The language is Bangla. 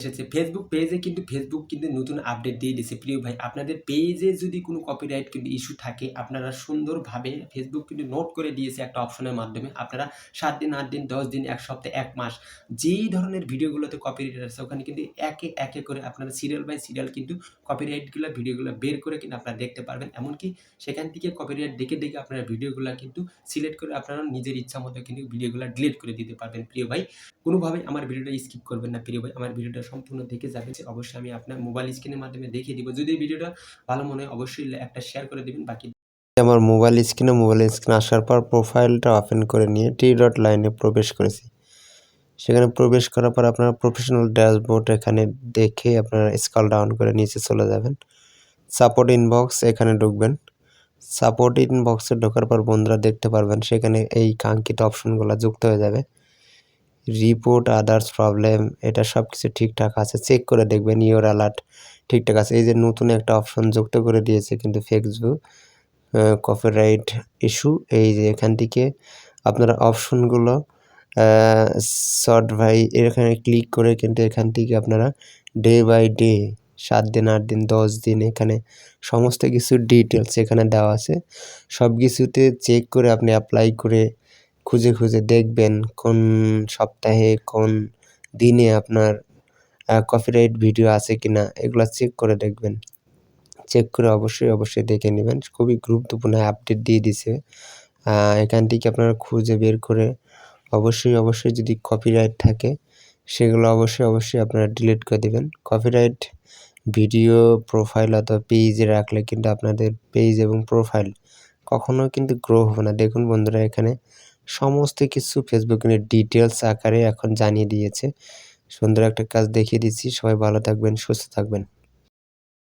এসেছে। ফেসবুক পেজে কিন্তু ফেসবুক কিন্তু নতুন আপডেট দিয়ে দিয়েছে। প্রিয় ভাই, আপনাদের পেজে যদি কোনো কপিরাইট কিন্তু ইস্যু থাকে, আপনারা সুন্দরভাবে ফেসবুক কিন্তু নোট করে দিয়েছে একটা অপশনের মাধ্যমে। আপনারা সাত দিন, আট দিন, দশ দিন, এক সপ্তাহ এক মাস যেই ধরনের ভিডিওগুলোতে কপিরাইট আছে, ওখানে কিন্তু একে একে করে আপনারা সিরিয়াল বাই সিরিয়াল কিন্তু কপিরাইটগুলো ভিডিওগুলো বের করে কিন্তু আপনারা দেখতে পারবেন। এমনকি সেখান থেকে কপিরাইট দেখে দেখে আপনারা ভিডিওগুলো কিন্তু সিলেক্ট করে আপনারা নিজের ইচ্ছা মতো কিন্তু ভিডিওগুলো ডিলিট করে দিতে পারবেন। প্রিয় ভাই, কোনোভাবে আমার ভিডিওটা স্কিপ করবেন না। প্রিয় ভাই, আমার ভিডিওটা সম্পূর্ণ দেখে যাবেন অবশ্যই আমি আপনার মোবাইল স্ক্রিনের মাধ্যমে দেখিয়ে দিব। যদি ভিডিওটা ভালো মনে হয়, অবশ্যই একটা শেয়ার করে দিবেন, বাকি আমার মোবাইল স্ক্রিনে মোবাইল স্ক্রিনে আসার পর প্রোফাইলটা ওপেন করে নিয়ে টি ডট লাইনে প্রবেশ করেছি। সেখানে প্রবেশ করার পর আপনারা প্রফেশনাল ড্যাশবোর্ড এখানে দেখে আপনারা স্কল ডাউন করে নিচে চলে যাবেন। সাপোর্ট ইনবক্স এখানে ঢুকবেন। সাপোর্ট ইনবক্সে ঢোকার পর বন্ধুরা দেখতে পারবেন, সেখানে এই কাঙ্ক্ষিত অপশনগুলো যুক্ত হয়ে যাবে। রিপোর্ট আদার্স প্রবলেম এটা সব কিছু ঠিকঠাক আছে চেক করে দেখবেন ইওর অ্যালার্ট ঠিকঠাক আছে। এই যে নতুন একটা অপশন যুক্ত করে দিয়েছে কিন্তু ফেসবুক কপিরাইট ইস্যু এই যে এখান থেকে আপনারা অপশনগুলো শর্ট ভাই এখানে ক্লিক করে কিন্তু এখান থেকে আপনারা ডে বাই ডে সাত দিন, আট দিন, দশ দিন এখানে সমস্ত কিছু ডিটেলস এখানে দেওয়া আছে। সব কিছুতে চেক করে আপনি অ্যাপ্লাই করে খুঁজে খুঁজে দেখবেন কোন সপ্তাহে, কোন দিনে আপনার কপিরাইট ভিডিও আছে কি না এগুলো চেক করে দেখবেন। চেক করে অবশ্যই অবশ্যই দেখে নেবেন। খুবই গুরুত্বপূর্ণ আপডেট দিয়ে দিছে। এখান থেকে আপনারা খুঁজে বের করে অবশ্যই অবশ্যই যদি কপিরাইট থাকে, সেগুলো অবশ্যই অবশ্যই আপনারা ডিলিট করে দেবেন। কপিরাইট ভিডিও প্রোফাইল অথবা পেজে রাখলে কিন্তু আপনাদের পেজ এবং প্রোফাইল কখনো কিন্তু গ্রো হবে না। দেখুন বন্ধুরা, এখানে সমস্ত কিছু ফেসবুক ডিটেলস আকারে এখন জানিয়ে দিয়েছে। সুন্দর একটা কাজ দেখিয়ে দিচ্ছি। সবাই ভালো থাকবেন, সুস্থ থাকবেন।